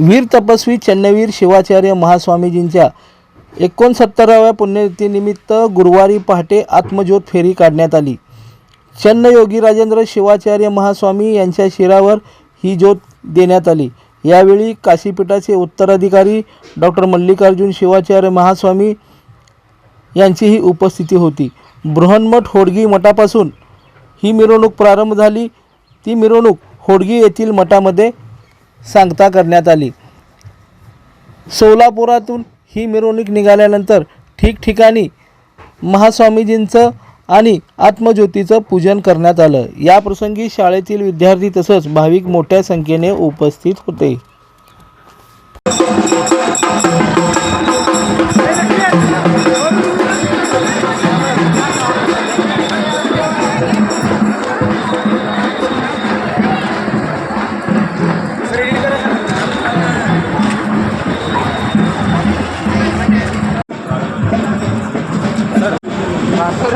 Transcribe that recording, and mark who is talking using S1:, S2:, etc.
S1: वीर तपस्वी चन्नवीर शिवाचार्य महास्वामीजींच्या एकोणसत्तराव्या पुण्यतिथीनिमित्त गुरुवारी पहाटे आत्मज्योत फेरी काढण्यात आली. चन्नयोगी राजेंद्र शिवाचार्य महास्वामी यांच्या शिरावर ही ज्योत देण्यात आली. यावेळी काशीपीठाचे उत्तराधिकारी डॉक्टर मल्लिकार्जुन शिवाचार्य महास्वामी यांचीही उपस्थिती होती. बृहन्मठ होडगी मठापासून ही मिरवणूक प्रारंभ झाली. ती मिरवणूक होडगी येथील मठामध्ये सांगता करण्यात आली. सोलापुरातून ही मिरवणूक निघाल्यानंतर ठिकठिकाणी महास्वामीजींचं आणि आत्मज्योतीचं पूजन करण्यात आलं. या प्रसंगी शाळेतील विद्यार्थी तसंच भाविक मोठ्या संख्येने उपस्थित होते.